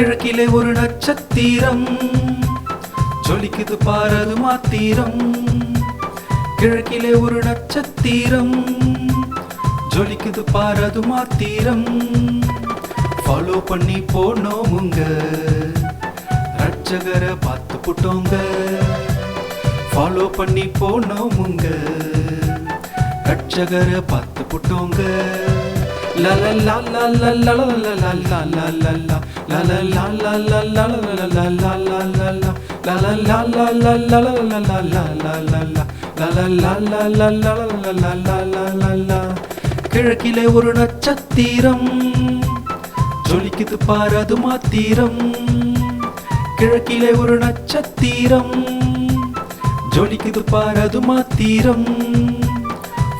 கிழக்கிலே ஒரு நட்சத்திரம். ஜொலிக்குது பாரது மாத்திரம். கிழக்கிலே ஒரு நட்சத்திரம். ஜொலிக்குது பாரது மாத்திரம். ஃபாலோ பண்ணி போனோமுங்க. ரட்சகரை பார்த்து புட்டோங்க. ஃபாலோ பண்ணி போனோமுங்க. ரட்சகரை பார்த்து புட்டோங்க. கிழக்கிலே ஒரு நட்சத்திரம். ஜொலிக்குது பாரு அது மாத்திரம். கிழக்கிலே ஒரு நட்சத்திரம். ஜொலிக்குது பாரு அது மாத்திரம்.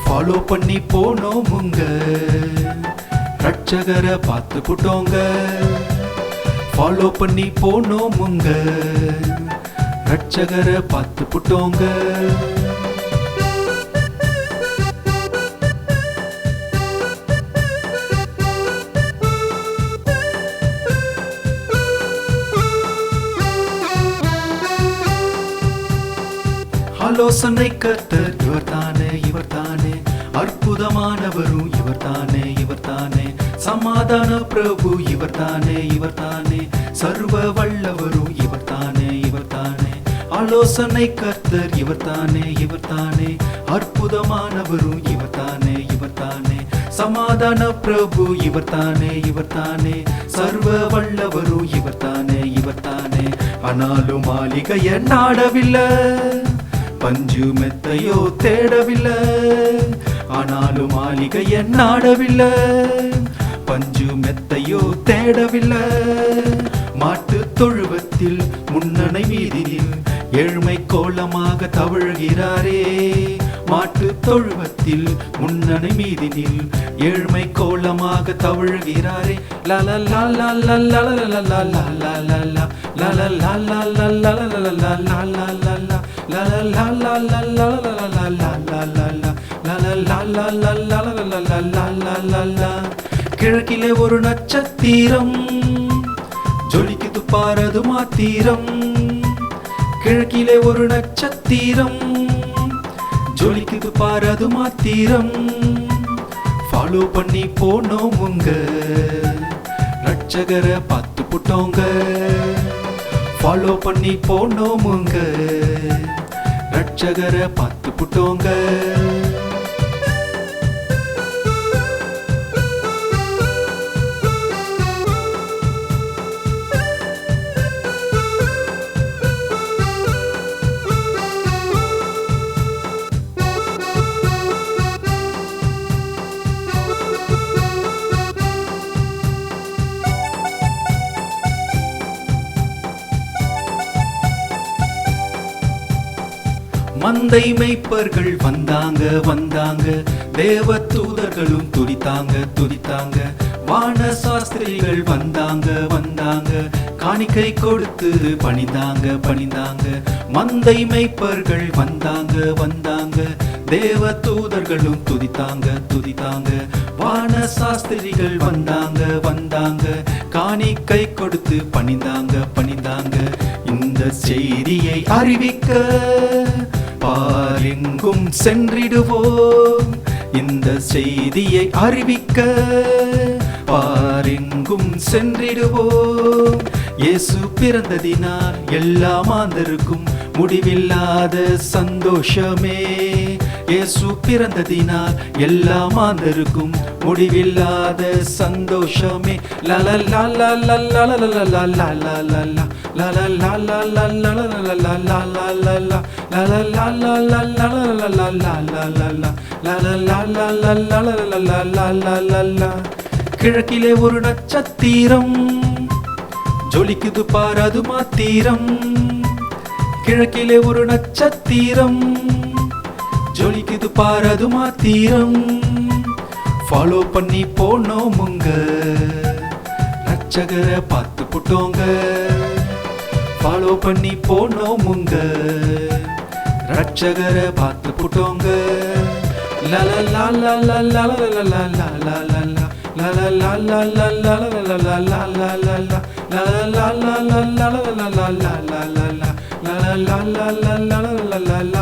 ஃபாலோ பண்ணி போனோம் உங்க. ரட்சகரை பார்த்து புட்டோங்க ஃபாலோ பண்ணி போனோமுங்க ரட்சகரை பார்த்து புட்டோங்க ஆலோசனை கர்த்தர் பிரபு இவர் தானே இவர் தானே சர்வ வல்லவரும் இவர் தானே இவர் தானே ஆலோசனை கர்த்தர் இவர் தானே இவர் தானே அற்புதமானவரும் இவர் தானே இவர் தானே சமாதான பிரபு இவர் தானே இவர் தானே சர்வ வல்லவரும் இவர் தானே இவர் தானே ஆனாலும் மாளிகைய நாடவில்லை. பஞ்சு மெத்தையோ தேடவில்லை. ஆனாலும் மாளிகைய நாடவில்லை. பஞ்சு மெத்தையோ தேடவில்லை மாட்டு தொழுவத்தில் முன்னணை வீதியில் ஏழ்மை கோலமாக தவழ்கிறாரே மாட்டு தொழுவத்தில் முன்னணை மீதினில் ஏழ்மை கோலமாக தவழ்கிறாரே லல லல லல லல லல லல கிழக்கிலே ஒரு நட்சத்திரம். ஜொலிக்குது பாரது மாத்திரம். கிழக்கிலே ஒரு நட்சத்திரம். ஜொலிக்குது பாரது மாத்திரம். ஃபாலோ பண்ணி போனோமுங்க ரட்சகரை பார்த்து புட்டோங்க. ஃபாலோ பண்ணி போனோமுங்க ரட்சகரை பார்த்து புட்டோங்க. மந்தை மெய்ப்பர்கள் வந்தாங்க வந்தாங்க. தேவ தூதர்களும் துடித்தாங்க துடித்தாங்க வான சாஸ்திரிகள் வந்தாங்க வந்தாங்க. காணிக்கை கொடுத்து பணிந்தாங்க பணிந்தாங்க. மந்தை மெய்ப்பர்கள் வந்தாங்க வந்தாங்க. தேவ தூதர்களும் துதித்தாங்க துதித்தாங்க. வான சாஸ்திரிகள் வந்தாங்க வந்தாங்க. காணிக்கை கொடுத்து பணிந்தாங்க பணிந்தாங்க. இந்த செய்தியை அறிவிக்க பாரெங்கும் சென்றிடுவோம். இந்த செய்தியை அறிவிக்க பாரெங்கும் சென்றிடுவோம். இயேசு பிறந்ததினால் எல்லா மாந்தருக்கும் முடிவில்லாத சந்தோஷமே. இயேசு பிறந்ததினால் எல்லா மாந்தருக்கும் முடிவில்லாத சந்தோஷமே கிழக்கிலே ஒரு நட்சத்திரம் ஜொலிக்குது பாராது மாத்திரம் கிழக்கிலே ஒரு நட்சத்திரம் ஜொலிக்குது பாரது மாத்திரம் ஃபாலோ பண்ணி போனோம் போனோமுங்க ரச்சகரை பார்த்து போட்டோங்க ஃபாலோ பண்ணி போனோம் போனோமுங்க ரச்சகரை பார்த்து போட்டோங்க la la la la la